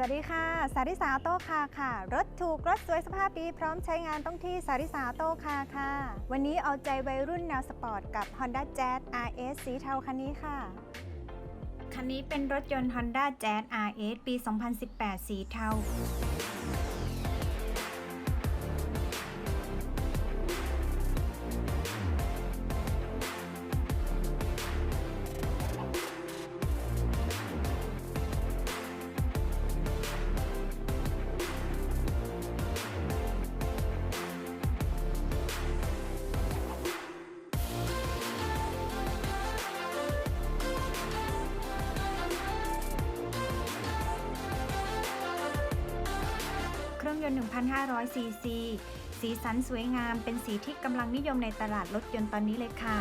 สวัสดีค่ะ สาริสาโต้คาค่ะ รถถูกรถสวยสภาพดีพร้อมใช้งานต้องที่สาริสาโต้คาค่ะ วันนี้เอาใจวัยรุ่นแนวสปอร์ตกับ Honda Jazz RS สีเทาคันนี้ค่ะ คันนี้เป็นรถยนต์ Honda Jazz RS ปี 2018 สีเทา นต์ 1,500 ซีซี สีสันสวยงามเป็นสีที่กำลังนิยมในตลาดรถยนต์ตอนนี้เลยค่ะ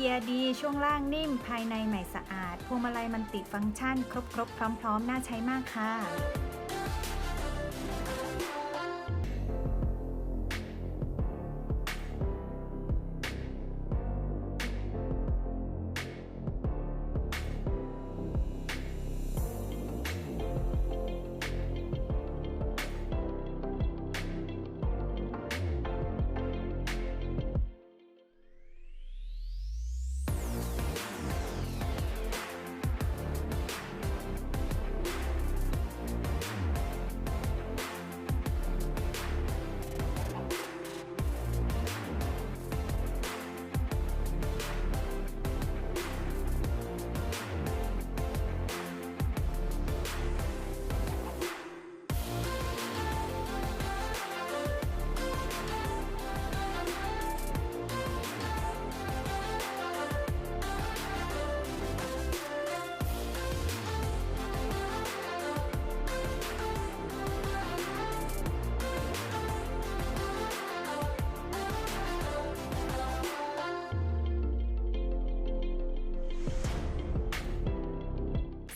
เกียร์ดี ช่วงล่างนิ่ม ภายในใหม่สะอาด พวงมาลัยมันติดฟังก์ชัน ครบครบพร้อม ๆ น่าใช้มากค่ะ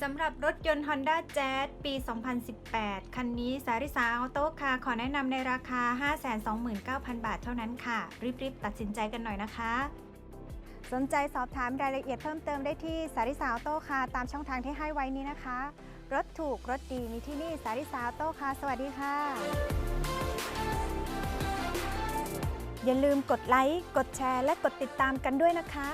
สำหรับรถยนต์ Honda Jazz ปี 2018 คันนี้สาริสาออโต้คาขอแนะนำในราคา 529,000 บาทเท่านั้นค่ะ รีบๆ ตัดสินใจกันหน่อยนะคะ สนใจสอบถามรายละเอียดเพิ่มเติมได้ที่สาริสาออโต้คาตามช่องทางที่ให้ไว้นี้นะคะ รถถูกรถดีมีที่นี่สาริสาออโต้คาสวัสดีค่ะ อย่าลืมกดไลค์ กดแชร์ และกดติดตามกันด้วยนะคะ